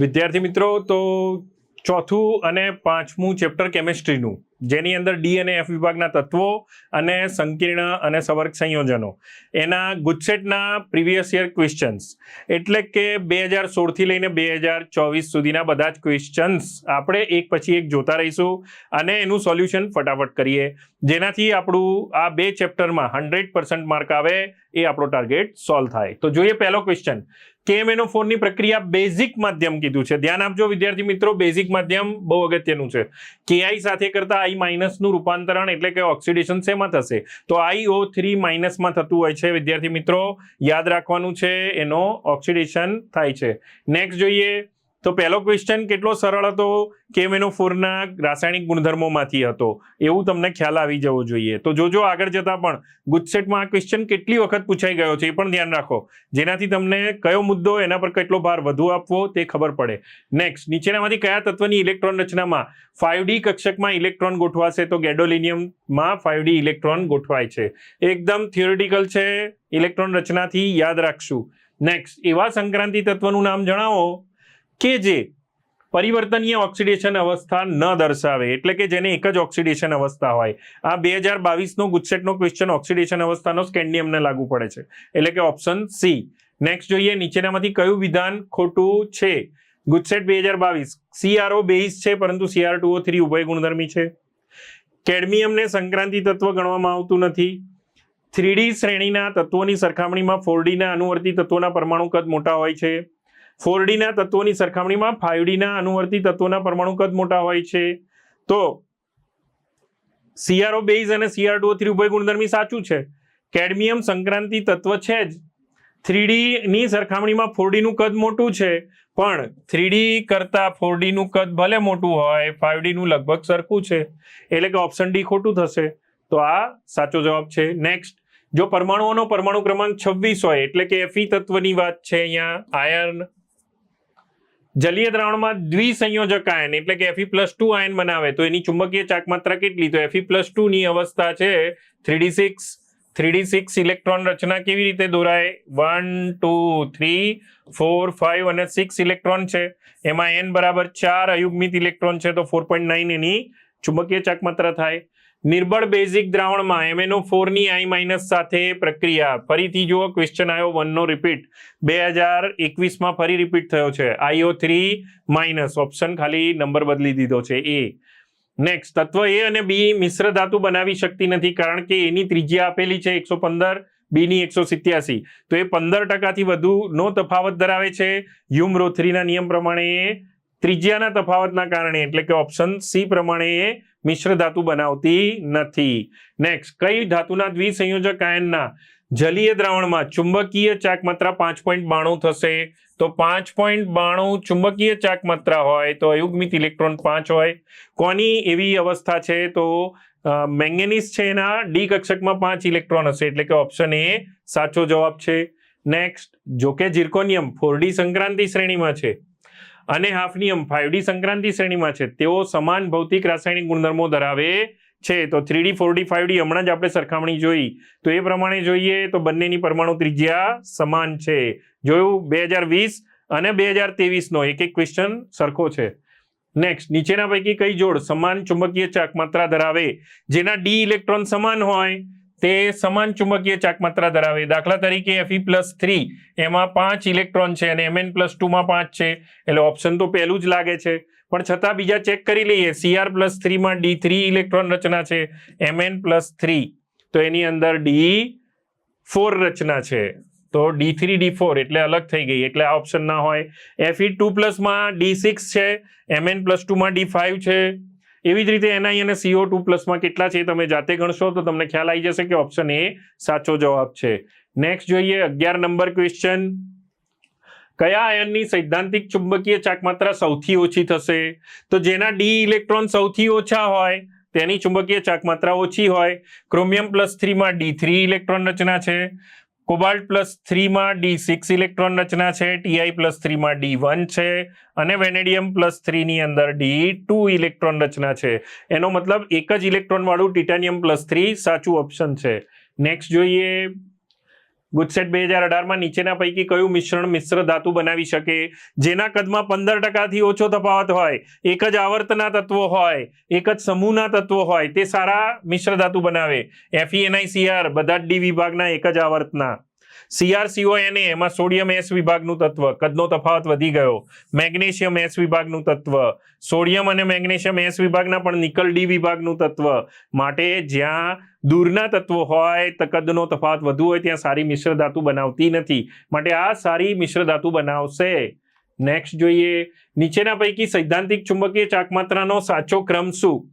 વિદ્યાર્થી મિત્રો, તો ચોથું અને પાંચમું ચેપ્ટર કેમેસ્ટ્રીનું જેની અંદર ડી અને એફ વિભાગના તત્વો અને સંકીર્ણ અને સવર્ગ સંયોજનો. એના ગુજસેટના પ્રીવિયસ યર ક્વેશ્ચન્સ એટલે કે બે હજાર સોળથી લઈને બે હજાર ચોવીસ સુધીના બધા જ ક્વેશ્ચન્સ આપણે એક પછી એક જોતા રહીશું અને એનું સોલ્યુશન ફટાફટ કરીએ. જેનાથી આપણું આ બે ચેપ્ટરમાં હંડ્રેડ પર્સન્ટ માર્ક આવે એ આપણો ટાર્ગેટ સોલ્વ થાય. તો જોઈએ પહેલો ક્વેશ્ચન કેએમએનઓ ફોનની પ્રક્રિયા બેઝિક માધ્યમ કીધું છે. ધ્યાન આપજો વિદ્યાર્થી મિત્રો, બેઝિક માધ્યમ બહુ અગત્યનું છે. કેઆઈ સાથે કરતા આઈ માઇનસનું રૂપાંતરણ એટલે કે ઓક્સિડેશન શેમાં થશે? તો આઈઓ થ્રી માઇનસમાં થતું હોય છે વિદ્યાર્થી મિત્રો. યાદ રાખવાનું છે, એનો ઓક્સિડેશન થાય છે. નેક્સ્ટ જોઈએ તો પહેલો ક્વેશ્ચન કેટલો સરળ હતો? કેમ એનો ફોરના રાસાયણિક ગુણધર્મોમાંથી હતો? એવું તમને ખ્યાલ આવી જવો જોઈએ. તો જોજો આગળ જતા પણ ગુજસેટમાં આ ક્વેશ્ચન કેટલી વખત પૂછાઈ ગયો છે એ પણ ધ્યાન રાખો. જેનાથી તમને કયો મુદ્દો એના પર કેટલો ભાર વધુ આપવો તે ખબર પડે. નેક્સ્ટ નીચેનામાંથી કયા તત્વની ઇલેક્ટ્રોન રચનામાં ફાઇવડી કક્ષકમાં ઇલેક્ટ્રોન ગોઠવાશે? તો ગેડોલિનિયમમાં ફાઇવડી ઇલેક્ટ્રોન ગોઠવાય છે. એકદમ થિયોરિટિકલ છે. ઇલેક્ટ્રોન રચનાથી યાદ રાખશું. નેક્સ્ટ એવા સંક્રાંતિ તત્વનું નામ જણાવો. કે જે પરિવર્તનીય ઓક્સિડેશન અવસ્થા ન દર્શાવે, એટલે કે જેને એક જ ઓક્સિડેશન અવસ્થા હોય. આ બે હજાર બાવીસનો ગુજસેટનો ક્વેશ્ચન ઓક્સિડેશન અવસ્થાનો સ્કેન્ડિયમને લાગુ પડે છે. એટલે કે ઓપ્શન સી. નેક્સ્ટ જોઈએ, નીચેનામાંથી કયું વિધાન ખોટું છે? ગુજસેટ બે હજાર બાવીસ સીઆરઓ બેઝ છે, પરંતુ સીઆર ટુઓ થ્રી ઉભય ગુણધર્મી છે. કેડમિયમને સંક્રાંતિ તત્વ ગણવામાં આવતું નથી. થ્રીડી શ્રેણીના તત્વોની સરખામણીમાં ફોરડીના અનુવર્તી તત્વોના પરમાણુ કદ મોટા હોય છે. ફોરડીના તત્વોની સરખામણીમાં ફાઈવડીના અનુવર્તી તત્વોના પરમાણુ કદ મોટા હોય છે. તો સીઆરઓ બેઝ અને સીઆર ટુ થ્રી ઉભય ગુણધર્મી સાચું છે? કેડમિયમ સંક્રાંતિ તત્વ છે જ. થ્રીડીની સરખામણીમાં ફોરડીનું કદ મોટું છે. પણ થ્રીડી કરતાં ફોરડીનું કદ ભલે મોટું હોય ફાઇવડીનું લગભગ સરખું છે. એટલે કે ઓપ્શન ડી ખોટું થશે. તો આ સાચો જવાબ છે. નેક્સ્ટ જો પરમાણુઓનો પરમાણુ ક્રમાંક છવ્વીસ હોય, એટલે કે એફી તત્વની વાત છે અહીંયા, આયર્ન જલીય દ્રાવણમાં દ્વિસંયોજક આયન એટલે કે એફી પ્લસ ટુ આયન બનાવે તો એની ચુંબકીય ચાકમાત્રા કેટલી? તો એફી પ્લસ ટુની અવસ્થા છે three d six three d six electron રચના કેવી રીતે દોરાય? One two three four five અને સિક્સ ઇલેક્ટ્રોન છે. એમાં એન બરાબર ચાર અયુગ્મિત ઇલેક્ટ્રોન છે તો ફોર પોઈન્ટ નાઇન એની ચુંબકીય ચાકમાત્રા થાય. નિર્બળ બેઝિક દ્રાવણમાં એમએનઓ ફોરની આઈ માઇનસ સાથે પ્રક્રિયા. ફરીથી જુઓ ક્વેશ્ચન આવ્યો વનનો રિપીટ બે હજાર એકવીસમાં ફરી રિપીટ થયો છે. IO three minus. ઓપ્શન ખાલી નંબર બદલી દીધો છે. એ નેક્સ્ટ તત્વ એ અને બી મિશ્ર ધાતુ બનાવી શકતી નથી કારણ કે એની ત્રિજ્યા આપેલી છે એકસો પંદર બીની એકસો સિત્યાસી. તો એ પંદર ટકાથી વધુનો તફાવત ધરાવે છે. હ્યુમ રોથરીના નિયમ પ્રમાણે ત્રિજ્યાના તફાવતના કારણે, એટલે કે ઓપ્શન સી પ્રમાણે મિશ્ર ધાતુ બનાવતી નથી. નેક્સ્ટ કઈ ધાતુના દ્વિસંયોજક આયનના? જલીય દ્રાવણમાં ચુંબકીય ચાક માત્રા પાંચ પોઈન્ટ બાણું થશે. તો પાંચ પોઈન્ટ બાણું ચુંબકીય ચાક માત્રા હોય, તો અયુગ્મિત ઇલેક્ટ્રોન પાંચ હોય. કોની એવી અવસ્થા છે? તો મેંગેનીસ છે એના, ડી કક્ષકમાં પાંચ ઇલેક્ટ્રોન હશે, એટલે કે ઓપ્શન એ સાચો જવાબ છે. નેક્સ્ટ જોકે ઝિર્કોનિયમ ફોરડી સંક્રાંતિ શ્રેણીમાં છે. અને હાફનિયમ ફાઇવડી સંક્રાંતિ શ્રેણીમાં છે. તેઓ સમાન ભૌતિક રાસાયણિક ગુણધર્મો ધરાવે છે. તો થ્રીડી ફોરડી ફાઇવડી હમણાં જ આપણે સરખામણી જોઈ. તો એ પ્રમાણે જોઈએ તો બંનેની પરમાણુ ત્રિજ્યા સમાન છે. જોયું? બે હજાર વીસ અને બે હજાર ત્રેવીસનો એક એક ક્વેશ્ચન સરખો છે. નેક્સ્ટ નીચેના પૈકી કઈ જોડ સમાન ચુંબકીય ચાકમાત્રા ધરાવે? જેના ડી ઇલેક્ટ્રોન સમાન હોય. તે સમાન ચુંબકીય ચાકમાત્રા ધરાવે. દાખલા તરીકે એફઈ પ્લસ થ્રી એમાં પાંચ ઇલેક્ટ્રોન છે અને એમએન પ્લસ ટુમાં પાંચ છે. એટલે ઓપ્શન તો પહેલું જ લાગે છે. પણ છતાં બીજા ચેક કરી લઈએ. સીઆર પ્લસ થ્રીમાં ડી થ્રી ઇલેક્ટ્રોન રચના છે. એમએન પ્લસ થ્રી તો એની અંદર ડી ફોર રચના છે. તો ડી થ્રી ડી ફોર એટલે અલગ થઈ ગઈ. એટલે આ ઓપ્શન ના હોય. એફઈ ટુ પ્લસમાં ડી સિક્સ છે. એમએન પ્લસ ટુમાં ડી ફાઇવ છે. એવી જ રીતે એનઆઈ અને સીઓ ટુ પ્લસમાં કેટલા છે તમે જાતે ગણશો તો તમને ખ્યાલ આવી જશે કે ઓપ્શન એ સાચો જવાબ છે. નેક્સ્ટ જોઈએ અગિયાર નંબર ક્વેશ્ચન કયા આયનની સૈદ્ધાંતિક ચુંબકીય ચાકમાત્રા સૌથી ઓછી થશે? તો જેના ડી ઇલેક્ટ્રોન સૌથી ઓછા હોય, તેની ચુંબકીય ચાકમાત્રા ઓછી હોય. ક્રોમિયમ પ્લસ થ્રીમાં ડી થ્રી ઇલેક્ટ્રોન રચના છે. કોબાલ્ટ પ્લસ થ્રીમાં ડી સિક્સ ઇલેક્ટ્રોન રચના છે ટીઆઈ પ્લસ થ્રીમાં ડી વન છે અને વેનેડિયમ પ્લસ થ્રીની અંદર ડી ટુ ઇલેક્ટ્રોન રચના છે. એનો મતલબ એક જ ઇલેક્ટ્રોન વાળું ટિટાનિયમ પ્લસ થ્રી સાચું ઓપ્શન છે. નેક્સ્ટ જોઈએ ગુજસેટ બે હજાર અઢારમાં નીચેના પૈકી કયું મિશ્રણ મિશ્ર ધાતુ બનાવી શકે? જેના કદમાં પંદર ટકાથી ઓછો તફાવત હોય, એક જ આવર્તના તત્વો હોય, એક જ સમૂહના તત્વો હોય, તે સારા મિશ્ર ધાતુ બનાવે. એફઈએનઆઈ સીઆર બધા જ ડી વિભાગના એક જ આવર્તના. સીઆરસીઓએનએ એમાં સોડિયમ એસ વિભાગનું તત્વ, કદનો તફાવત વધી ગયો, મેગ્નેશિયમ એસ વિભાગનું તત્વ, સોડિયમ અને મેગ્નેશિયમ એસ વિભાગના પણ નિકલ ડી વિભાગનું તત્વ. માટે જ્યાં દૂરના તત્વો હોય, તો કદનો તફાવત વધુ હોય, ત્યાં સારી મિશ્ર ધાતુ બનાવતી નથી. માટે આ સારી મિશ્ર ધાતુ બનાવશે. નેક્સ્ટ જોઈએ, નીચેના પૈકી સૈદ્ધાંતિક ચુંબકીય ચાકમાત્રાનો સાચો ક્રમ શું?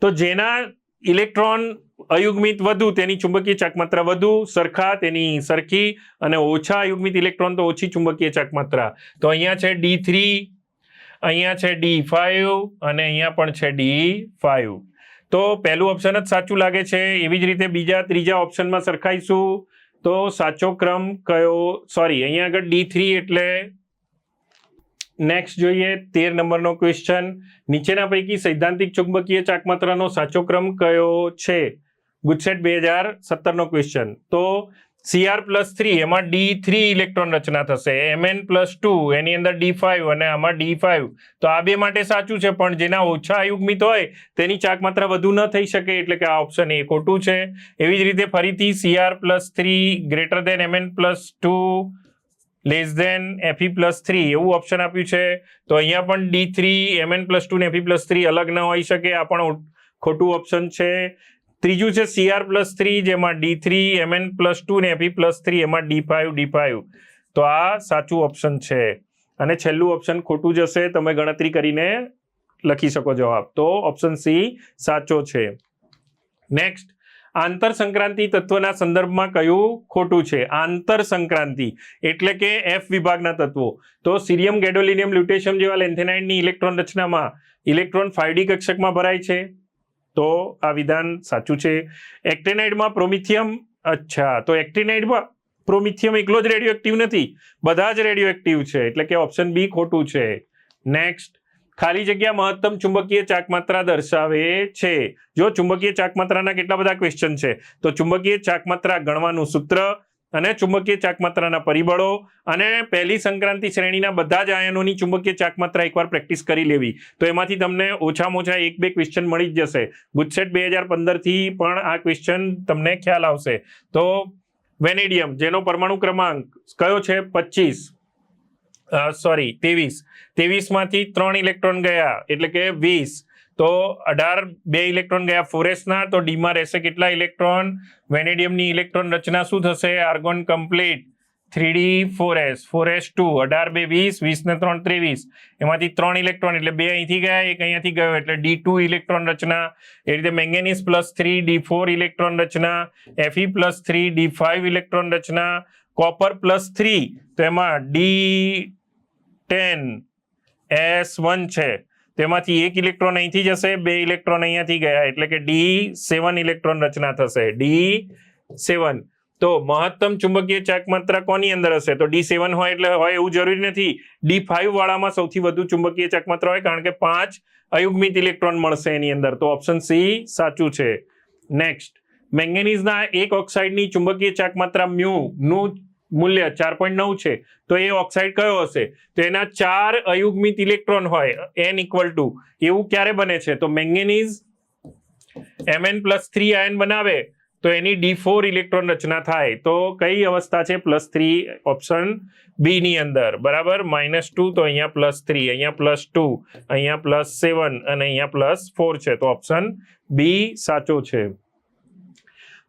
તો જેના ઇલેક્ટ્રોન અયુગ્મિત વધુ, તેની ચુંબકીય ચાકમાત્રા વધુ, સરખા, તેની સરખી અને ઓછા અયુગ્મિત ઇલેક્ટ્રોન તો ઓછી ચુંબકીય ચાકમાત્રા. તો અહીંયા છે ડી થ્રી અહીંયા છે ડી ફાઇવ અને અહીંયા પણ છે ડી ફાઇવ તો પહેલું ઓપ્શન જ સાચું લાગે છે. એવી જ રીતે બીજા, ત્રીજા ઓપ્શનમાં સરખાઈશું. તો સાચો ક્રમ કયો? સોરી અહીંયા આગળ ડી થ્રી એટલે નેક્સ્ટ જોઈએ, તેર નંબરનો ક્વેશ્ચન નીચેના પૈકી સૈદ્ધાંતિક ચુંબકીય ચાકમાત્રાનો સાચો ક્રમ કયો છે? ગુજસેટ બે હજાર સત્તરનો ક્વેશ્ચન તો સીઆર પ્લસ થ્રી એમાં ડી થ્રી ઇલેક્ટ્રોન રચના થશે એમએન પ્લસ ટુ એની અંદર ડી ફાઇવ અને આમાં ડી ફાઇવ તો આ બે માટે સાચું છે, પણ જેના ઓછા અયુગ્મિત હોય, તેની ચાક માત્રા વધુ ન થઈ શકે, એટલે કે આ ઓપ્શન એ ખોટું છે. એવી જ રીતે ફરીથી CR plus three greater than MN plus two less than FE plus three એવું ઓપ્શન આપ્યું છે. તો અહીંયા પણ D three MN plus two ને એફઈ પ્લસ થ્રી અલગ ન હોઈ શકે, આ પણ ખોટું ઓપ્શન છે. ત્રીજું છે સીઆર પ્લસ થ્રી જેમાં D three MN plus two ને એફી પ્લસ થ્રી એમાં ડી ફાઇવ ડી ફાઇવ તો આ સાચું ઓપ્શન છે. અને છેલ્લું ઓપ્શન ખોટું જશે તમે ગણતરી કરીને લખી શકો જવાબ. તો ઓપ્શન સી સાચો છે. નેક્સ્ટ આંતર સંક્રાંતિ તત્વના સંદર્ભમાં કયું ખોટું છે? આંતર સંક્રાંતિ, એટલે કે એફ વિભાગના તત્વો. તો સિરિયમ ગેડોલિનિયમ લ્યુટેશિયમ જેવા લેન્થેનાઇડની ઇલેક્ટ્રોન રચનામાં ઇલેક્ટ્રોન ફાઇવડી કક્ષકમાં ભરાય છે. તો આ વિધાન સાચું છે. એક્ટિનાઇડમાં પ્રોમિથિયમ, અચ્છા, તો એક્ટિનાઇડમાં પ્રોમિથિયમ એકલો જ રેડિયો એક્ટિવ નથી. બધા જ રેડિયો એક્ટિવ છે, એટલે કે ઓપ્શન બી ખોટું છે. નેક્સ્ટ ખાલી જગ્યા મહત્તમ ચુંબકીય ચાકમાત્રા દર્શાવે છે. જો ચુંબકીય ચાકમાત્રાના કેટલા બધા ક્વેશ્ચન છે? તો ચુંબકીય ચાકમાત્રા ગણવાનું સૂત્ર અને ચુંબકીય ચાકમાત્રાના પરિબળો અને પહેલી સંક્રાંતિ શ્રેણીના બધા જ આયનોની ચુંબકીય ચાકમાત્રા એકવાર પ્રેક્ટિસ કરી લેવી. તો એમાંથી તમને ઓછામાં ઓછા એક બે ક્વેશ્ચન મળી જ જશે. ગુજસેટ બે હજાર પંદરથી પણ આ ક્વેશ્ચન તમને ખ્યાલ આવશે. તો વેનેડિયમ, જેનો પરમાણુ ક્રમાંક કયો છે? પચીસ. સોરી ત્રેવીસ. ત્રેવીસમાંથી ત્રણ ઇલેક્ટ્રોન ગયા, એટલે કે વીસ. તો અઢાર બે ઇલેક્ટ્રોન ગયા ફોરેસના તો ડીમાં રહેશે કેટલા ઇલેક્ટ્રોન? વેનેડિયમની ઇલેક્ટ્રોન રચના શું થશે? Argon complete three D four S four S two, અઢાર બે વીસ વીસ ને ત્રણ ત્રેવીસ. એમાંથી ત્રણ ઇલેક્ટ્રોન, એટલે બે અહીંથી ગયા, એક અહીંયાથી ગયો, એટલે ડી ટુ ઇલેક્ટ્રોન રચના. એ રીતે manganese plus three, D four electron રચના. FE plus three, D five electron રચના. કોપર પ્લસ થ્રી, તો એમાં ડી ટેન એસ વન છે. તેમાંથી એક ઇલેક્ટ્રોન અહીંથી જશે, બે ઇલેક્ટ્રોન અહીંયાથી ગયા, એટલે કે ડી સેવન ઇલેક્ટ્રોન રચના થશે, ડી સેવન. તો મહત્તમ ચુંબકીય ચાક માત્રા કોની અંદર હશે? તો ડી સેવન હોય એટલે હોય એવું જરૂરી નથી. ડી ફાઇવ વાળામાં સૌથી વધુ ચુંબકીય ચાકમાત્રા હોય, કારણ કે પાંચ અયુગ્મિત ઇલેક્ટ્રોન મળશે એની અંદર. તો ઓપ્શન સી સાચું છે. નેક્સ્ટ મેંગેનીઝના એક ઓક્સાઇડની ચુંબકીય ચાક માત્રા મ્યુ નું મૂલ્ય ચાર પોઈન્ટ નવ છે, તો એ ઓક્સાઇડ કયો હશે? તો એના ચાર અયુગ્મિત ઇલેક્ટ્રોન હોય એન ઇક્વલ ટુ એવું ક્યારે બને છે? તો manganese MN plus three ion બનાવે, તો એની ડી ફોર ઇલેક્ટ્રોન રચના થાય. તો કઈ અવસ્થા છે? પ્લસ થ્રી ઓપ્શન બી ની અંદર. બરાબર? માઇનસ ટુ તો અહીંયા પ્લસ થ્રી અહીંયા પ્લસ ટુ અહીંયા પ્લસ સેવન અને અહીંયા પ્લસ ફોર છે. તો ઓપ્શન બી સાચો છે.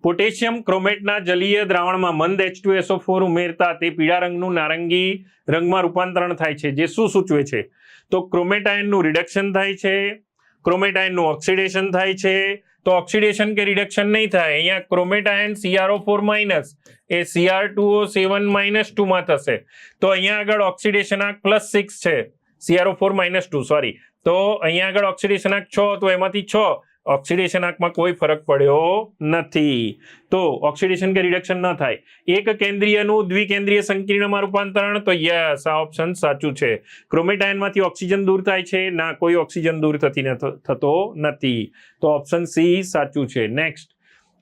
પોટેશિયમ ક્રોમેટના જલીય દ્રાવણમાં મંદ એચ ટુ એસો ફોર ઉમેરતા તે પીળા રંગનું નારંગી રંગમાં રૂપાંતરણ થાય છે, જે શું સૂચવે છે? તો ક્રોમેટાયનનું રિડક્શન થાય છે ક્રોમેટાયનનું ઓક્સિડેશન થાય છે. તો ઓક્સિડેશન કે રિડક્શન નહીં થાય, અહીંયા chromate ion CRO four minus એ CR two O seven minus ટુમાં થશે. તો અહીંયા આગળ ઓક્સિડેશન આંક પ્લસ સિક્સ છે CRO four minus two sorry તો અહીંયા આગળ ઓક્સિડેશન આંક છ, તો એમાંથી છ ઓક્સિડેશન આંકમાં કોઈ ફરક પડ્યો નથી. તો ઓક્સિડેશન કે રિડક્શન ન થાય. એક કેન્દ્રીયનું દ્વિકેન્દ્રીય સંકીર્ણમાં રૂપાંતરણ, તો યસ, આ ઓપ્શન સાચું છે. ક્રોમેટાયનમાંથી ઓક્સિજન દૂર થાય છે, ના, કોઈ ઓક્સિજન દૂર થતી થતો નથી. તો ઓપ્શન સી સાચું છે. નેક્સ્ટ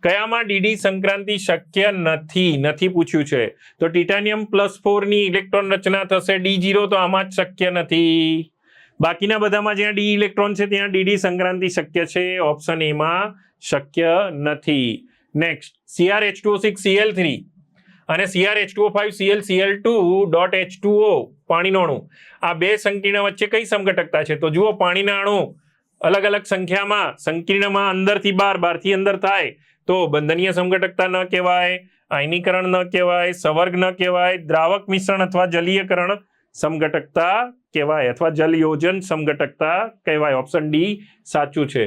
કયામાં ડીડી સંક્રાંતિ શક્ય નથી? નથી પૂછ્યું છે. તો ટિટાનિયમ પ્લસ ફોરની ઇલેક્ટ્રોન રચના થશે ડી જીરો તો આમાં જ શક્ય નથી. બાકીના બધામાં જ્યાં ડી ઇલેક્ટ્રોન છે, ત્યાં ડીડી સંક્રાંતિ શક્ય છે ઓપ્શન એમાં શક્ય નથી. Next CR H two six CL three અને CR H two five CL CL two dot H two O પાણીનું અણુ. આ બે સંકીર્ણ વચ્ચે કઈ સમઘટકતા છે? તો જુઓ, પાણીના અણુ અલગ અલગ સંખ્યામાં, સંકીર્ણમાં અંદરથી બાર, બારથી અંદર થાય. તો બંધનીય સમઘટકતા ન કહેવાય, આયનીકરણ ન કહેવાય, સવર્ગ ન કહેવાય, દ્રાવક મિશ્રણ અથવા જલીયકરણ સમઘટકતા કહેવાય અથવા જલયોજન સમઘટકતા કહેવાય. ઓપ્શન ડી સાચું છે.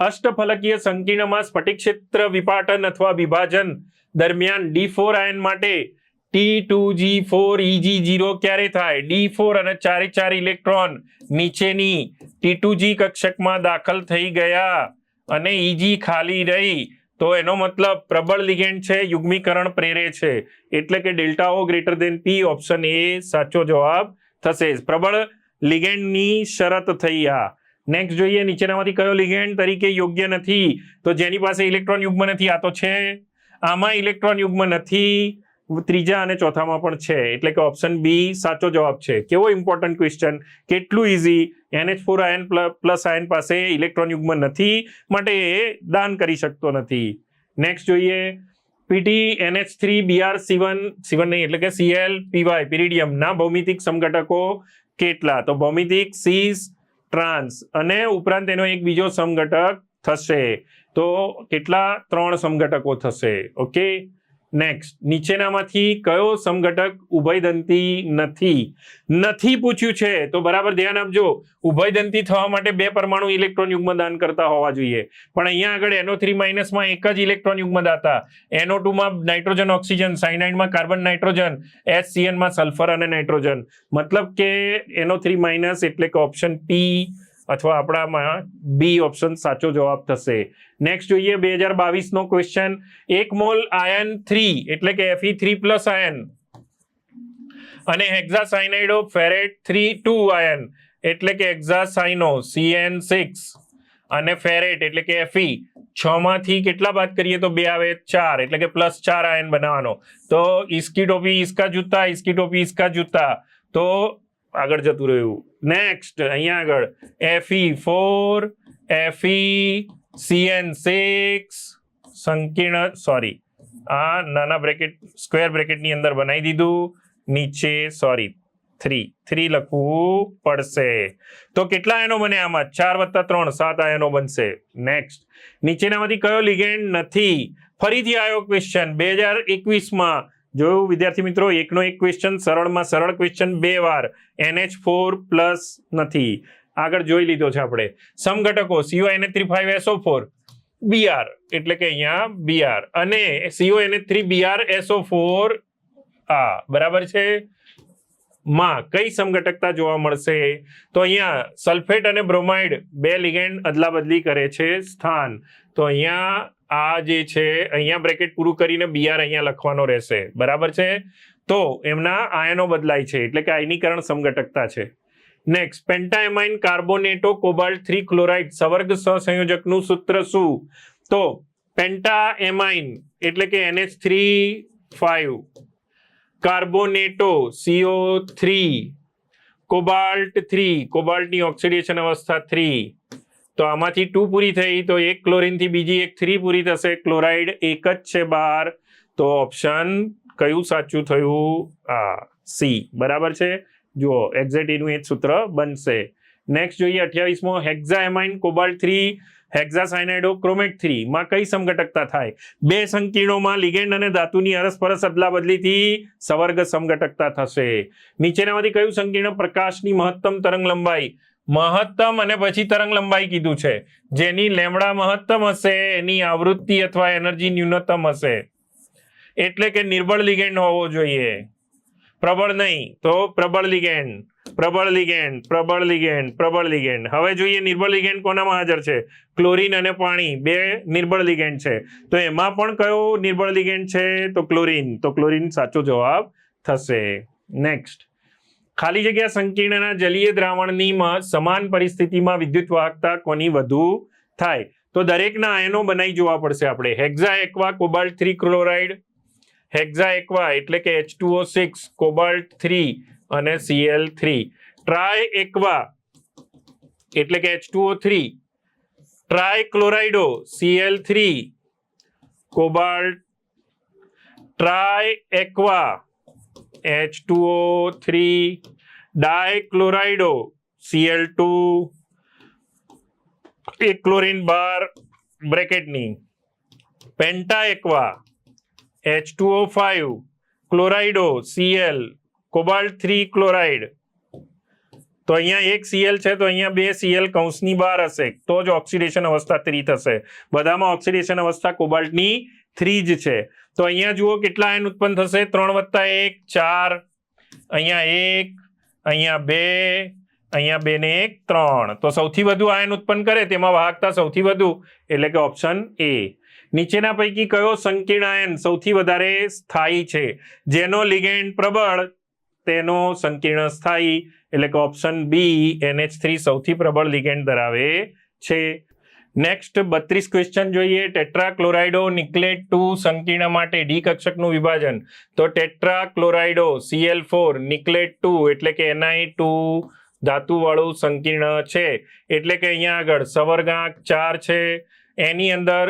અષ્ટફલકીય સંકીર્ણમાં સ્ફટિક ક્ષેત્ર વિપાટન અથવા વિભાજન દરમિયાન ડી ફોર આયન માટે T two G four EG zero ક્યારે થાય? ડી ફોર અને ચારે ચાર ઇલેક્ટ્રોન નીચેની ટી ટુ જી કક્ષકમાં દાખલ થઈ ગયા અને ઇજી ખાલી રહી. તો એનો મતલબ પ્રબળ લિગેન્ડ છે, યુગ્મીકરણ પ્રેરે છે. એટલે કે delta O greater than P option A સાચો જવાબ થશે. પ્રબળ લિગેન્ડની શરત થઈ આ. નેક્સ્ટ જોઈએ, નીચેનામાંથી કયો લિગેન્ડ તરીકે યોગ્ય નથી. તો જેની પાસે ઇલેક્ટ્રોન યુગ્મ નથી, આ તો છે. આમાં ઇલેક્ટ્રોન યુગ્મ નથી, ત્રીજા અને ચોથામાં પણ છે. એટલે કે ઓપ્શન બી સાચો જવાબ છે. કેવો ઇમ્પોર્ટન્ટ ક્વેશ્ચન કેટલું easy NH four ion plus ion પાસે ઇલેક્ટ્રોન યુગ્મ નથી, માટે એ દાન કરી શકતો નથી. નેક્સ્ટ જોઈએ PT NH three BR seven seven નહીં, એટલે કે સીએલ પીવાય પીરિડિયમ ના ભૌમિતિક સમઘટકો કેટલા? તો ભૌમિતિક સીસ ટ્રાન્સ અને ઉપરાંત એનો એક બીજો સમઘટક થશે. તો કેટલા? ત્રણ સમઘટકો થશે. ઓકે નેક્સ્ટ નીચેનામાંથી કયો સમઘટક ઉભયદંતી નથી? નથી પૂછ્યું છે, તો બરાબર ધ્યાન આપજો. ઉભયદંતી થવા માટે બે પરમાણુ ઇલેક્ટ્રોન યુગ્મ દાન કરતા હોવા જોઈએ. પણ અહીંયા આગળ એનો થ્રી માઇનસમાં એક જ ઇલેક્ટ્રોન યુગ્મ દાતા એનો ટુમાં નાઇટ્રોજન, ઓક્સિજન સાયનાઇડમાં કાર્બન નાઇટ્રોજન એસસીએનમાં સલ્ફર અને નાઇટ્રોજન. મતલબ કે એનો થ્રી માઇનસ એટલે કે ઓપ્શન પી અથવા આપણામાં બી ઓપ્શન સાચો જવાબ થશે. નેક્સ્ટ જોઈએ બે હજાર બાવીસનો ક્વેશ્ચન એક મોલ આયન થ્રી એટલે કે એફઈ થ્રી પ્લસ આયન અને hexacyanido ferrate three two ion એટલે કે હેક્ઝાસાઇનો સીએન સિક્સ અને ફેરેટ એટલે કે એફઈ છ માંથી કેટલા બાદ કરીએ તો બે આવે? ચાર, એટલે કે પ્લસ ચાર આયન બનાવવાનો. તો ઇસ્કી ટોપી ઇસ્કા જૂતા ઇસ્કી ટોપી ઇસ્કા જૂતા. તો આગળ જતું રહ્યું. નેક્સ્ટ અહીંયા આગળ. FE four FE CN six સંકીર્ણ sorry આ નાના બ્રેકેટ, સ્ક્વેર બ્રેકેટની અંદર બનાવી દીધું. નીચે સોરી થ્રી થ્રી લખવું પડશે. તો કેટલા એનો બને આમાં? ચાર વત્તા ત્રણ, સાત આયનો બનશે. નેક્સ્ટ નીચેનામાંથી કયો લિગેન્ડ નથી? ફરીથી આવ્યો ક્વેશ્ચન બે હજાર એકવીસમાં જોયું વિદ્યાર્થી મિત્રો, એકનો એક ક્વેશ્ચન સરળમાં સરળ ક્વેશ્ચન બે વાર. એનએચ ફોર પ્લસ નથી. આગળ જોઈ લીધો છે આપણે. સમઘટકો સીઓ એને three five SO four BR એટલે કે અહીંયા બીઆર અને સીઓ એને થ્રી બીઆર એસઓ ફોર આ, બરાબર છે? માં કઈ સમઘટકતા જોવા મળશે? તો અહીંયા સલ્ફેટ અને બ્રોમાઇડ બે લિગેન્ડ અદલા બદલી કરે છે સ્થાન. તો અહીંયા આ જે છે, અહીંયા બ્રેકેટ પૂરું કરીને બીઆર અહીંયા લખવાનો રહેશે. બરાબર છે? તો એમના આયનો બદલાય છે, એટલે કે આયનીકરણ સમઘટકતા છે. Next pentaammine carbonato cobalt three chloride સવર્ગ સહસંયોજકનું સૂત્ર શું? તો પેન્ટાએમાઇન એટલે કે NH three five carbonato CO three cobalt three કોબાલ્ટની oxidation અવસ્થા થ્રી તો આમાંથી ટુ પૂરી થઈ, તો એક ક્લોરીનથી બીજી એક થ્રી પૂરી થશે. ક્લોરાઇડ એક જ છે બહાર તો ઓપ્શન કયું સાચું થયું? આ સી બરાબર છે? જુઓ એક્ઝેક્ટ એનું એ જ સૂત્ર બનશે. નેક્સ્ટ જોઈએ, અઠ્યાવીસમો, hexaammine, cobalt three hexacyanido chromate three માં કઈ સમઘટકતા થાય? બે સંકીર્ણોમાં લિગેન્ડ અને ધાતુની અરસપરસ અદલા બદલીથી સવર્ગ સમઘટકતા થશે. નીચેનામાંથી કયું સંકીર્ણ પ્રકાશની મહત્તમ તરંગ લંબાઈ? મહત્તમ અને પછી તરંગ લંબાઈ કીધું છે. જેની લેમડા મહત્તમ હશે, એની આવૃત્તિ અથવા એનર્જી ન્યૂનતમ હશે. એટલે કે નિર્બળ લિગેન્ડ હોવો જોઈએ. પ્રબળ નહીં, તો પ્રબળ લિગેન્ડ પ્રબળ લિગેન્ડ પ્રબળ લિગેન્ડ પ્રબળ લિગેન્ડ હવે જોઈએ નિર્બળ લિગેન્ડ કોનામાં હાજર છે? ક્લોરીન અને પાણી, બે નિર્બળ લિગેન્ડ છે. તો એમાં પણ કયો નિર્બળ લિગેન્ડ છે? તો ક્લોરીન. તો ક્લોરીન સાચો જવાબ થશે. નેક્સ્ટ ખાલી જગ્યા સંકીર્ણના જલીય દ્રાવણની સમાન પરિસ્થિતિમાં વિદ્યુત વાહકતા કોની વધુ થાય? તો દરેકના આયનો બનાવી જોવા પડશે આપણે. Hexa aqua, cobalt three chloride. Hexa aqua એટલે કે H two O six, cobalt three. અને સીએલ થ્રી ટ્રાય એકવા એટલે કે H two O three tri chlorido CL three cobalt tri aqua H two O three dichlorido CL two એક chlorine બાર બ્રેકેટની penta aqua H two O five chlorido CL cobalt three chloride. તો અહીંયા એક CL છે, તો અહીંયા બે CL કૌંસની બહાર હશે. તો જ ઓક્સિડેશન અવસ્થા થ્રી થશે. બધામાં ઓક્સિડેશન અવસ્થા કોબાલ્ટની થ્રી જ છે. તો અહીંયા જુઓ કેટલા આયન ઉત્પન્ન થશે. ત્રણ વત્તા એક, ચાર, અહીંયા એક, અહીંયા બે અહીંયા બે ને એક, ત્રણ. તો સૌથી વધુ આયન ઉત્પન્ન કરે તેમાં વાહકતા સૌથી વધુ, એટલે કે ઓપ્શન એ. નીચેના પૈકી કયો સંકીર્ણ આયન સૌથી વધારે સ્થાયી છે? જેનો લિગેન્ડ પ્રબળ તેનો સંકીર્ણ સ્થાયી એટલે કે ઓપ્શન બી એનએચ થ્રી સૌથી પ્રબળ લિગેન્ડ ધરાવે છે. નેક્સ્ટ બત્રીસ ક્વેશ્ચન જોઈએ. ટેટ્રા ક્લોરાઇડો નિકલેટ ટુ સંકીર્ણ માટે ડી કક્ષકનું વિભાજન. તો tetra chlorido CL four nickelate two એટલે કે એનઆઈ ટુ ધાતુવાળું સંકીર્ણ છે. એટલે કે અહીંયા આગળ સવર્ગાંક ચાર છે. એની અંદર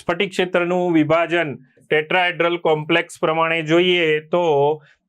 સ્ફટિક ક્ષેત્રનું વિભાજન ટેટ્રાહેડ્રલ કોમ્પ્લેક્સ પ્રમાણે જોઈએ તો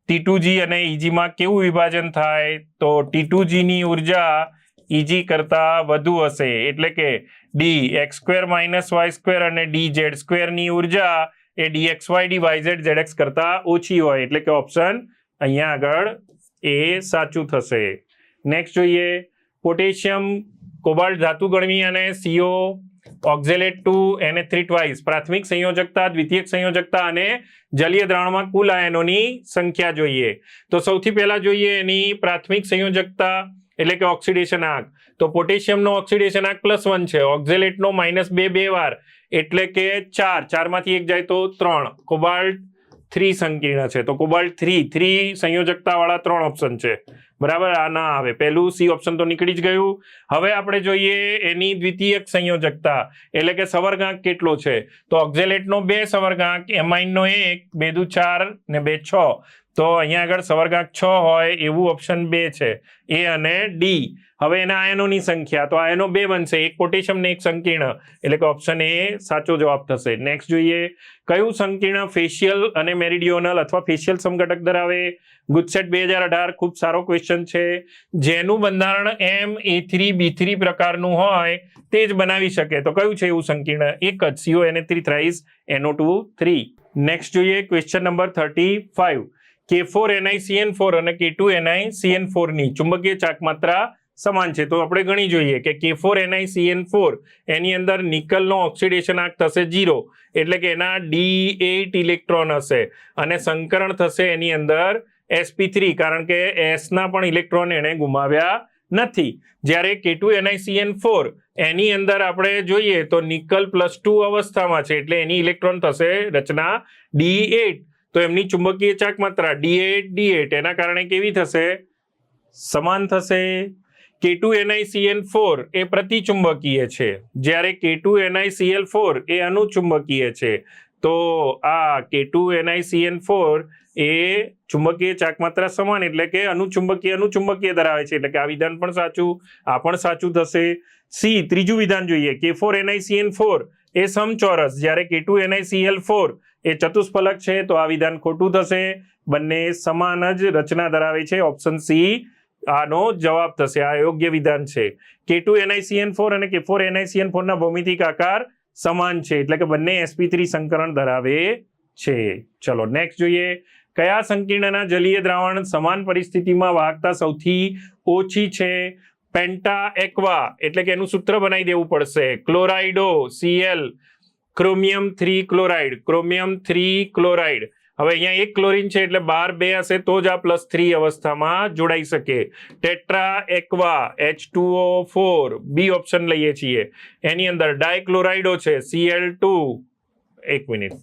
ટી અને ઈજીમાં કેવું વિભાજન થાય? તો ટી ની ઊર્જા ઈજી કરતા વધુ હશે. એટલે કે D X square minus Y square અને ડી ઝેડ સ્ક્વેરની ઊર્જા એ D X Y D Y Z Z X કરતા ઓછી હોય. એટલે કે ઓપ્શન અહીંયા આગળ એ સાચું થશે. નેક્સ્ટ જોઈએ. પોટેશિયમ કોબાલ્ટ ધાતુ ગણવી અને સીઓ ઓક્ઝેલેટ ટુ એને થ્રી ટ્વાઇસ પ્રાથમિક સંયોજકતા, દ્વિતીયક સંયોજકતા અને જલીય દ્રાવણમાં કુલ આયનોની સંખ્યા જોઈએ. તો સૌથી પહેલા જોઈએ એની પ્રાથમિક સંયોજકતા, એટલે કે ઓક્સિડેશન આંક. તો પોટેશિયમનો ઓક્સિડેશન આંક પ્લસ વન છે. ઓક્ઝેલેટનો માઇનસ બે બે વાર, એટલે કે ચાર. ચારમાંથી એક જાય તો ત્રણ. કોબાલ્ટ થ્રી સંકીર્ણ છે. તો કોબાલ્ટ થ્રી થ્રી સંયોજકતાવાળા ત્રણ ઓપ્શન છે. બરાબર? આ ના આવે. પહેલું સી ઓપ્શન તો નીકળી જ ગયું. હવે આપણે જોઈએ એની દ્વિતીયક સંયોજકતા. એટલે કે સવર્ગાંક કેટલો છે? તો ઓક્ઝેલેટનો બે, સવર્ગાંક એમાઇનનો એક, બે દુ ચાર ને બે છ. તો અહીંયા આગળ સવર્ગાંક છ હોય એવું ઓપ્શન બે છે. એ અને ડી હવે એના આયનોની સંખ્યા, તો આયનો બે બનશે, એક પોટેશિયમ ને એક સંકીર્ણ. એટલે કે ઓપ્શન એ સાચો જવાબ થશે. નેક્સ્ટ જોઈએ, કયું સંકીર્ણ ફેશિયલ અને મેરિડિયોનલ અથવા ફેશિયલ સમઘટક ધરાવે? ગુજસેટ બે હજાર અઢાર, ખૂબ સારો ક્વેશ્ચન છે. જેનું બંધારણ એમ એ થ્રી બી થ્રી પ્રકારનું હોય, તે જ બનાવી શકે. તો કયું છે એવું સંકીર્ણ? એક જ સીઓ એને થ્રી થ્રાઇઝ એનો ટુ થ્રી નેક્સ્ટ જોઈએ question number thirty five K four NI CN four અને કે ટુ એનઆઈ સીએન ફોરની ચુંબકીય ચાકમાત્રા સમાન છે. તો આપણે ગણી જોઈએ કે K four NI CN four એની અંદર નિકલનો ઓક્સિડેશન આંક થશે જીરો એટલે કે એના ડી એઇટ ઇલેક્ટ્રોન હશે અને સંકરણ થશે એની અંદર એસપી થ્રી, કારણ કે એસના પણ ઇલેક્ટ્રોન એણે ગુમાવ્યા નથી. જ્યારે કે ટુ એનઆઈસીએન ફોર એની અંદર આપણે જોઈએ તો નિકલ પ્લસ ટુ અવસ્થામાં છે એટલે એની ઇલેક્ટ્રોન થશે રચના ડી એટ. તો એમની ચુંબકીય ચાક માત્રા ડી એટ ડી એટ એના કારણે કેવી થશે? સમાન થશે. કે ટુ એનઆઈસીએલ ફોર એ પ્રતિચુંબકીય છે. જ્યારે કે ટુ એનઆઈસીએલ ફોર એ અનુચુંબકીય છે. તો આ કે ટુ એનઆઈસીએલ ફોર એ ચુંબકીય ચાકમાત્રા સમાન એટલે કે અનુચુંબકીય અનુચુંબકીય ધરાવે છે. એટલે કે આ વિધાન પણ સાચું, આ પણ સાચું થશે. સી ત્રીજું વિધાન જોઈએ. કે ફોર એનઆઈસીએલ ફોર એ સમચોરસ. જ્યારે કે ટુ એનઆઈસીએલ ફોર એ ચતુષ્ફલક છે, તો આ વિધાન ખોટું થશે. બંને સમાન જ રચના ધરાવે છે. ઓપ્શન સી, આનો જવાબ થશે. આ યોગ્ય વિધાન છે. કે ટુ એનઆઈસીએન ફોર અને કે ફોર એનઆઈસીએન ફોરના ભૌમિતિક આકાર સમાન છે. એટલે કે બંને એસપી થ્રી સંકરણ ધરાવે છે. ચલો નેક્સ્ટ જોઈએ. કયા સંકીર્ણના જલીય દ્રાવણ સમાન પરિસ્થિતિમાં વાહકતા સૌથી ઓછી છે? પેન્ટા એક્વા, એટલે કે એનું સૂત્ર બનાવી દેવું પડશે. Chlorido CL chromium three chloride, chromium three chloride. હવે અહીંયા એક ક્લોરીન છે એટલે બાર બે હશે તો જ આ પ્લસ થ્રી અવસ્થામાં જોડાઈ શકે. Tetra aqua, H four, B option લઈએ છીએ. એની અંદર ડાયક્લોરાઇડો છે સીએલ ટુ. એક મિનિટ.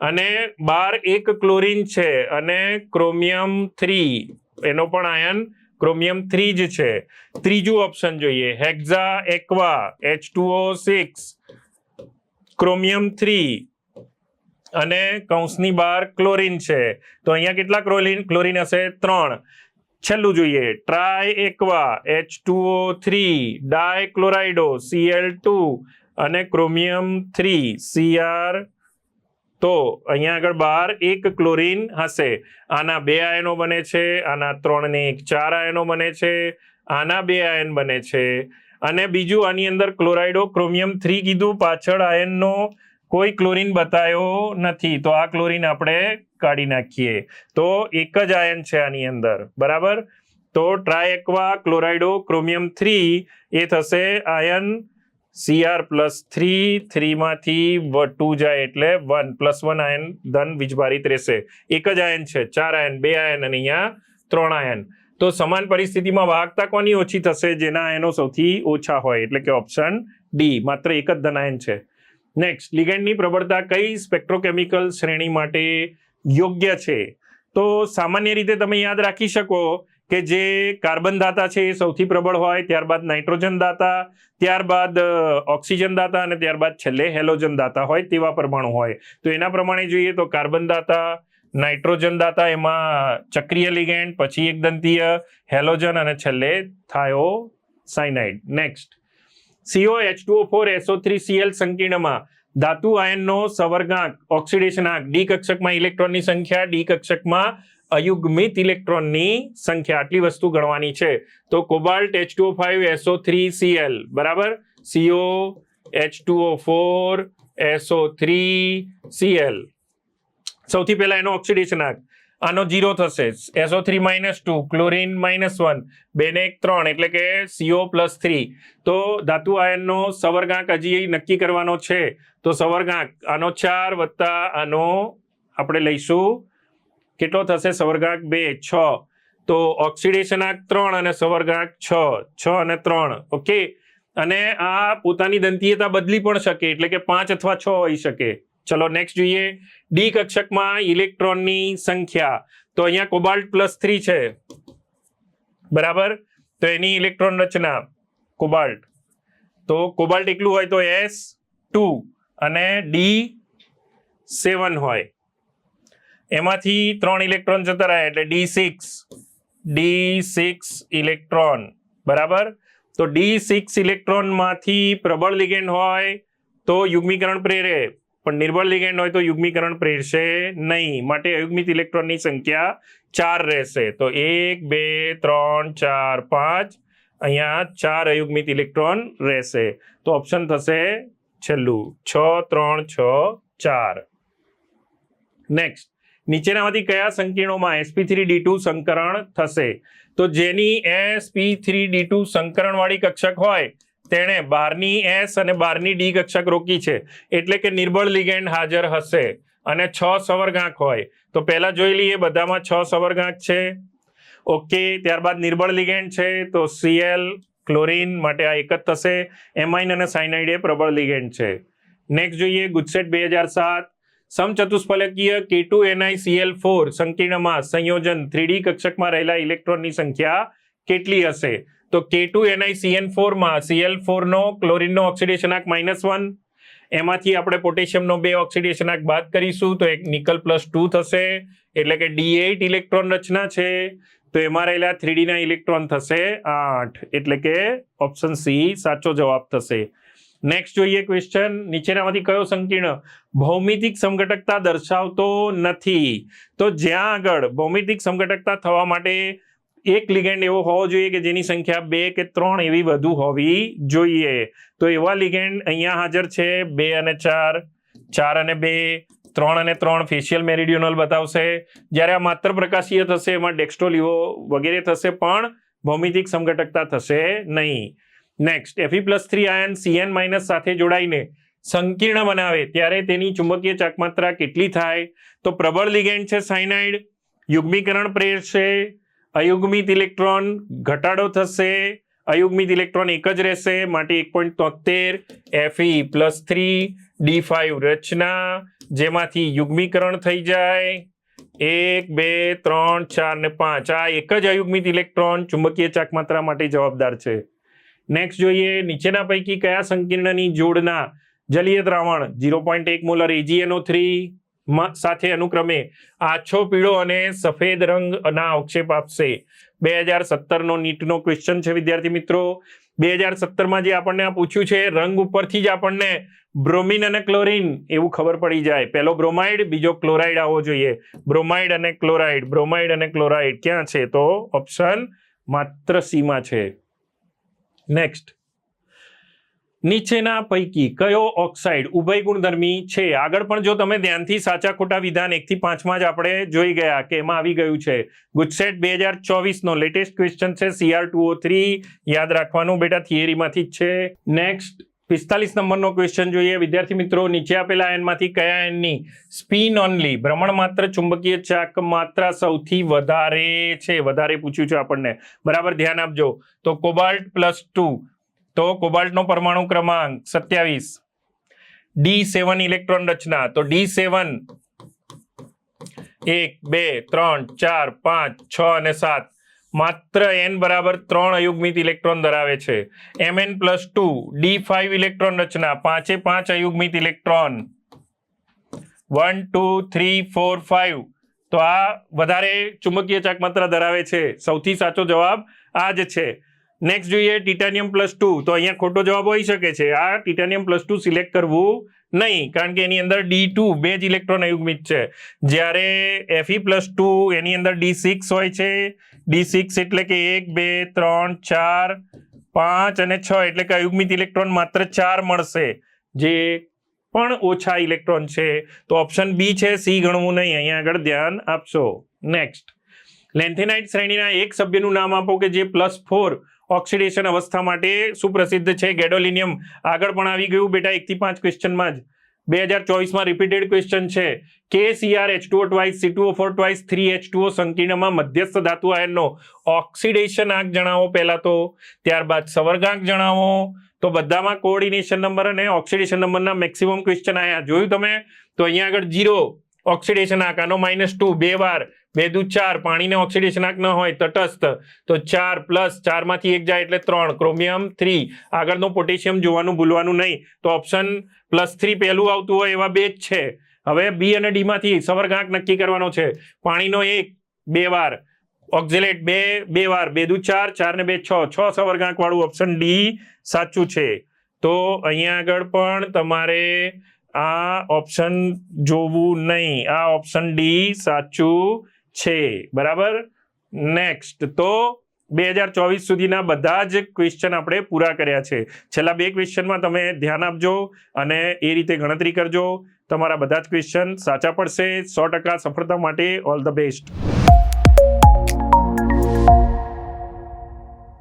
અને બાર એક ક્લોરીન છે અને ક્રોમિયમ થ્રી. એનો પણ આયન ક્રોમિયમ થ્રી જ છે. ત્રીજું ઓપ્શન જોઈએ, hexa aqua, H two O six chromium three અને કૌંસની બહાર ક્લોરીન છે. તો અહીંયા કેટલા ક્લોરીન ક્લોરિન હશે ત્રણ. છેલ્લું જોઈએ. Tri aqua H two O three di chlorido CL two અને ક્રોમિયમ થ્રી સીઆર તો અહીંયા આગળ બહાર એક ક્લોરીન હશે. આના બે આયનો બને છે, આના ત્રણને એક ચાર આયનો બને છે, આના બે આયન બને છે. અને બીજું આની અંદર ક્લોરાઇડો ક્રોમિયમ થ્રી કીધું. પાછળ આયનનો કોઈ ક્લોરિન બતાવ્યો નથી. તો આ ક્લોરિન આપણે કાઢી નાખીએ. તો એક જ આયન છે આની અંદર. બરાબર? તો ટ્રાયક્વા ક્લોરાઇડો ક્રોમિયમ થ્રી એ થશે આયન સીઆર પ્લસ થ્રી. થ્રીમાંથી ટુ જાય એટલે વન પ્લસ વન આયન ધન વિજભારિત રહેશે. એક જ આયન છે. ચાર આયન, બે આયન અને અહીંયા ત્રણ આયન. તો સમાન પરિસ્થિતિમાં વાહકતા કોની ઓછી થશે, જેના આયનો સૌથી ઓછા હોય. એટલે કે ઓપ્શન ડી માત્ર એક જ ધનાયન છે. નેક્સ્ટ લિગેન્ડની પ્રબળતા કઈ સ્પેક્ટ્રોકેમિકલ શ્રેણી માટે યોગ્ય છે? તો સામાન્ય રીતે તમે યાદ રાખી શકો કે જે કાર્બન દાતા છે એ સૌથી પ્રબળ હોય, ત્યારબાદ નાઇટ્રોજન દાતા, ત્યારબાદ ઓક્સિજન દાતા અને ત્યારબાદ છેલ્લે હેલોજન દાતા હોય તેવા પરમાણુ હોય. તો એના પ્રમાણે જોઈએ તો કાર્બન દાતા નાઇટ્રોજન દાતા એમાં ચક્રીય લિગેન્ડ પછી એક દંતીય, હેલોજન અને છેલ્લે thio cyanide next CO H two four SO three CL સંકીર્ણમાં ધાતુ આયનનો સવર્ગાંક ઓક્સિડેશન આંક ડી કક્ષકમાં ઇલેક્ટ્રોનની સંખ્યા ડી કક્ષકમાં અયુગ્મિત ઇલેક્ટ્રોનની સંખ્યા. આટલી વસ્તુ ગણવાની છે. તો cobalt H two five SO three CL બરાબર? CO H two four SO three CL સૌથી પહેલા એનો ઓક્સિડેશન આંક આનો જીરો થશે. SO three minus two chlorine minus one બે ને એક ત્રણ, એટલે કે સીઓ પ્લસ થ્રી તો ધાતુ આયનનો સવર્ગાંક હજી નક્કી કરવાનો છે. તો સવર્ગાંક, આનો ચાર વત્તા આનો આપણે લઈશું. કેટલો થશે? સવર્ગાંક બે, છ. તો ઓક્સિડેશનાંક ત્રણ અને સવર્ગાંક છ છ અને ત્રણ. ઓકે અને આ પોતાની દંતીયતા બદલી પણ શકે, એટલે કે પાંચ અથવા છ હોઈ શકે. ચલો નેક્સ્ટ જોઈએ. ડી કક્ષકમાં ઇલેક્ટ્રોનની સંખ્યા. તો અહીંયા કોબાલ્ટ પ્લસ થ્રી છે. બરાબર? તો એની ઇલેક્ટ્રોન રચના કોબાલ્ટ તો કોબાલ્ટ એકલું હોય તો એસ ટુ અને ડી સેવન હોય. એમાંથી ત્રણ ઇલેક્ટ્રોન જતા રહ્યા એટલે D six D six electron બરાબર? તો ડી સિક્સ ઇલેક્ટ્રોનમાંથી પ્રબળ લિગેન્ડ હોય તો યુગ્મીકરણ પ્રેરે. પણ નિર્બળ લિગેન્ડ હોય તો યુગ્મીકરણ પ્રેરશે નહીં. માટે અયુગ્મિત ઇલેક્ટ્રોનની સંખ્યા ચાર રહેશે. તો એક, બે, ત્રણ, ચાર, પાંચ. અહીંયા ચાર અયુગ્મિત ઇલેક્ટ્રોન રહેશે. તો ઓપ્શન થશે છેલ્લું. છ, ત્રણ, છ, ચાર. નેક્સ્ટ નીચેનામાંથી કયા સંકીર્ણોમાં એસપી થ્રી ડી ટુ સંકરણ થશે? તો જેની એસપી થ્રી ડી ટુ સંકરણવાળી કક્ષક હોય તેણે બારની એસ અને બારની ડી કક્ષક રોકી છે. એટલે કે નિર્બળ લિગેન્ડ હાજર હશે. અને છ સવર્ગાંક હોય. તો પહેલા જોઈ લઈએ, બધામાં છ સવર્ગાંક છે. ઓકે, ત્યારબાદ નિર્બળ લિગેન્ડ છે. તો સીએલ, ક્લોરીન માટે આ એક જ થશે. એમાઇન અને સાયનાઇડ એ પ્રબળ લિગેન્ડ છે. નેક્સ્ટ જોઈએ, ગુજસેટ બે હજાર સાત. સમચતુષ્ફલકીય કે ટુ એનઆઈ સીએલ ફોર સંકીર્ણમાં સંયોજન થ્રીડી કક્ષકમાં રહેલા ઇલેક્ટ્રોનની સંખ્યા કેટલી હશે? તો કે ટુ એનઆઈ સીએન ફોરમાં સીએલ ફોરનો ક્લોરીનનો ઓક્સિડેશનાંક માઇનસ વન એમાંથી આપણે પોટેશિયમનો બે ઓક્સિડેશનાંક બાદ કરીશું, તો એક નિકલ પ્લસ ટુ થશે, એટલે કે ડી એઇટ ઇલેક્ટ્રોન રચના છે, તો એમાં રહેલા થ્રીડીના ઇલેક્ટ્રોન થશે આઠ, એટલે કે ઓપ્શન સી સાચો જવાબ થશે. નેક્સ્ટ જોઈએ ક્વેશ્ચન નીચેનામાંથી કયો સંકીર્ણ? ભૌમિતિક સમઘટકતા દર્શાવતો નથી. તો જ્યાં આગળ ભૌમિતિક સમઘટકતા થવા માટે એક લિગેન્ડ એવો હોવો જોઈએ કે જેની સંખ્યા બે કે ત્રણ એવી વધુ હોવી જોઈએ. તો એવા લિગેન્ડ અહીંયા હાજર છે. બે અને ચાર ચાર અને બે, ત્રણ અને ત્રણ ફેશિયલ મેરિડિયોનલ બતાવશે. જ્યારે આ માત્ર પ્રકાશીય થશે, એમાં ડેક્સ્ટોલિવો વગેરે થશે, પણ ભૌમિતિક સમઘટકતા થશે નહીં. Next FE plus three ion CN minus સાથે જોડાઈને સંકીર્ણ બનાવે, ત્યારે તેની ચુંબકીય ચાકમાત્રા કેટલી થાય? તો પ્રબળ લિગેન્ડ છે સાયનાઇડ યુગ્મીકરણ પ્રેરશે અયુગ્મિત ઇલેક્ટ્રોન ઘટાડો થશે. અયુગ્મિત ઇલેક્ટ્રોન એક જ રહેશે, માટે એક પોઈન્ટ તોતેર FE plus three D five રચના, જેમાંથી યુગ્મીકરણ થઈ જાય. એક, બે, ત્રણ, ચાર ને પાંચ. આ એક જ અયુગ્મિત ઇલેક્ટ્રોન ચુંબકીય ચાકમાત્રા માટે જવાબદાર છે. નેક્સ્ટ જોઈએ, નીચેના પૈકી કયા સંકીર્ણની જોડના જલીય દ્રાવણ ઝીરો પોઈન્ટ એક મોલર એજીએનઓ થ્રી સાથે અનુક્રમે આછો પીળો અને સફેદ રંગના અવક્ષેપ આપશે. બે હજાર સત્તરનો નીટનો ક્વેશ્ચન છે, વિદ્યાર્થી મિત્રો. બે હજાર સત્તરમાં જે આપણને આ પૂછ્યું છે, રંગ ઉપરથી જ આપણને બ્રોમિન અને ક્લોરિન એવું ખબર પડી જાય. પહેલો બ્રોમાઇડ, બીજો ક્લોરાઇડ આવવો જોઈએ. બ્રોમાઇડ અને ક્લોરાઇડ, બ્રોમાઇડ અને ક્લોરાઇડ ક્યાં છે? તો ઓપ્શન માત્ર સીમાં છે. નેક્સ્ટ નીચેના પૈકી કયો ઓક્સાઇડ ઉભય ગુણધર્મી છે? આગળ પણ જો તમે ધ્યાનથી સાચા ખોટા વિધાન એકથી પાંચમાં જ આપણે જોઈ ગયા કે એમાં આવી ગયું છે. ગુજસેટ બે હજાર ચોવીસનો લેટેસ્ટ ક્વેશ્ચન છે સીઆર ટુ થ્રી યાદ રાખવાનું બેટા, થિયરીમાંથી જ છે. નેક્સ્ટ પિસ્તાલીસ નંબરનો ક્વેશ્ચન જોઈએ. વિદ્યાર્થી મિત્રો, નીચે આપેલા એનમાંથી કયા એનની સ્પિન ઓનલી ભ્રમણ માત્ર ચુંબકીય ચાક માત્રા સૌથી વધારે છે? વધારે પૂછ્યું છે આપણને. બરાબર, ધ્યાન આપજો. તો કોબાલ્ટ પ્લસ ટુ તો કોબાલ્ટનો પરમાણુ ક્રમાંક સત્યાવીસ. ડી સેવન ઇલેક્ટ્રોન રચના. તો ડી સેવન એક, બે, ત્રણ, ચાર, પાંચ, છ અને સાત. માત્ર એન બરાબર ત્રણ અયુગ્મિત ઇલેક્ટ્રોન ધરાવે છે. M N plus two, D five electron રચના. પાંચે પાંચ અયુગ્મિત electron. One, two, three, four five તો આ વધારે ચુંબકીય ચાકમાત્રા ધરાવે છે. સૌથી સાચો જવાબ આ જ છે. નેક્સ્ટ જોઈએ ટિટાનિયમ પ્લસ ટુ તો અહીંયા ખોટો જવાબ હોઈ શકે છે. આ ટિટાનિયમ પ્લસ ટુ સિલેક્ટ કરવું નહીં, કારણ કે એની અંદર ડી ટુ બે જ ઇલેક્ટ્રોન અયુગ્મિત છે. જ્યારે એફઈ પ્લસ ટુ એની અંદર ડી સિક્સ હોય છે. ડી સિક્સ એટલે કે એક, બે, ત્રણ, ચાર, પાંચ અને છ એટલે કે અયુગ્મિત ઇલેક્ટ્રોન માત્ર ચાર મળશે, જે પણ ઓછા ઇલેક્ટ્રોન છે. તો ઓપ્શન બી છે સી ગણવું નહીં. અહીંયા આગળ ધ્યાન આપશો. નેક્સ્ટ લેન્થેનાઇટ શ્રેણીના એક સભ્યનું નામ આપો કે જે પ્લસ ફોર ઓક્સિડેશન અવસ્થા માટે સુપ્રસિદ્ધ છે. ગેડોલિનિયમ આગળ પણ આવી ગયું. બેટા એકથી પાંચ ક્વેશ્ચનમાં જ. બે હજાર ચોવીસમાં રિપીટેડ ક્વેશ્ચન છે. કે CR H two O twice C two O four twice three H two O સંકીર્ણમાં મધ્યસ્થ ધાતુ આયનનો ઓક્સિડેશન આંક જણાવો પહેલાં તો. ત્યારબાદ સવર્ગાંક જણાવો. તો બધામાં કોઓર્ડિનેશન નંબર અને ઓક્સિડેશન નંબરના મેક્સિમમ ક્વેશ્ચન આયા. જોયું તમે? તો અહીંયા આગળ જીરો ઓક્સિડેશન આંક. આનો માઇનસ ટુ બે વાર. બે દુ ચાર, પાણીને ઓક્સિડેશન આંક ન હોય, તટસ્થ. તો ચાર પ્લસ ચારમાંથી એક જાય એટલે ત્રણ. ક્રોમિયમ થ્રી આગળનું પોટેશિયમ જોવાનું, ભૂલવાનું નહીં. તો ઓપ્શન પ્લસ થ્રી પહેલું આવતું હોય એવા બે જ છે. હવે બી અને ડીમાંથી સવર્ગાંક નક્કી કરવાનો છે. પાણીનો એક, બે વાર. ઓક્ઝિલેટ બે બે વાર. બે દુ ચાર ચાર ને બે, છ. છ સવર્ગાંક વાળું ઓપ્શન ડી સાચું છે. તો અહીંયા આગળ પણ તમારે આ ઓપ્શન જોવું નહીં. આ ઓપ્શન ડી સાચું છે. બરાબર? નેક્સ્ટ તો બે હજાર ચોવીસ સુધીના બધા જ ક્વેશ્ચન આપણે પૂરા કર્યા છે. છેલ્લા બે ક્વેશ્ચનમાં તમે ધ્યાન આપજો અને એ રીતે ગણતરી કરજો. તમારા બધા જ ક્વેશ્ચન સાચા પડશે. સો ટકા સફળતા માટે ઓલ ધ બેસ્ટ